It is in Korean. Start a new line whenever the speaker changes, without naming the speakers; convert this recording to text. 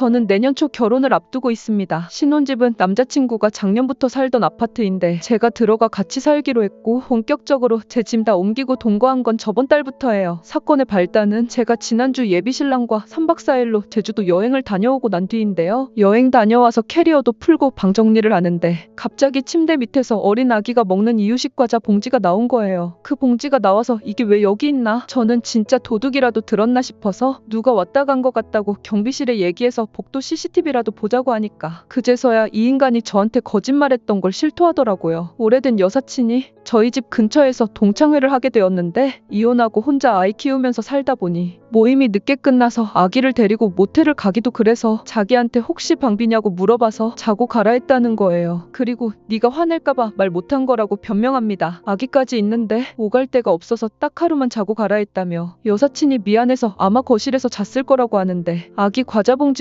저는 내년 초 결혼을 앞두고 있습니다. 신혼집은 남자친구가 작년부터 살던 아파트인데 제가 들어가 같이 살기로 했고 본격적으로 제 짐 다 옮기고 동거한 건 저번 달부터예요. 사건의 발단은 제가 지난주 예비 신랑과 3박 4일로 제주도 여행을 다녀오고 난 뒤인데요. 여행 다녀와서 캐리어도 풀고 방 정리를 하는데 갑자기 침대 밑에서 어린 아기가 먹는 이유식 과자 봉지가 나온 거예요. 그 봉지가 나와서 이게 왜 여기 있나? 저는 진짜 도둑이라도 들었나 싶어서 누가 왔다 간 것 같다고 경비실에 얘기해서 복도 CCTV라도 보자고 하니까 그제서야 이 인간이 저한테 거짓말했던 걸 실토하더라고요. 오래된 여사친이 저희 집 근처에서 동창회를 하게 되었는데 이혼하고 혼자 아이 키우면서 살다 보니 모임이 늦게 끝나서 아기를 데리고 모텔을 가기도 그래서 자기한테 혹시 방비냐고 물어봐서 자고 가라 했다는 거예요. 그리고 네가 화낼까봐 말 못한 거라고 변명합니다. 아기까지 있는데 오갈 데가 없어서 딱 하루만 자고 가라 했다며 여사친이 미안해서 아마 거실에서 잤을 거라고 하는데 아기 과자 봉지가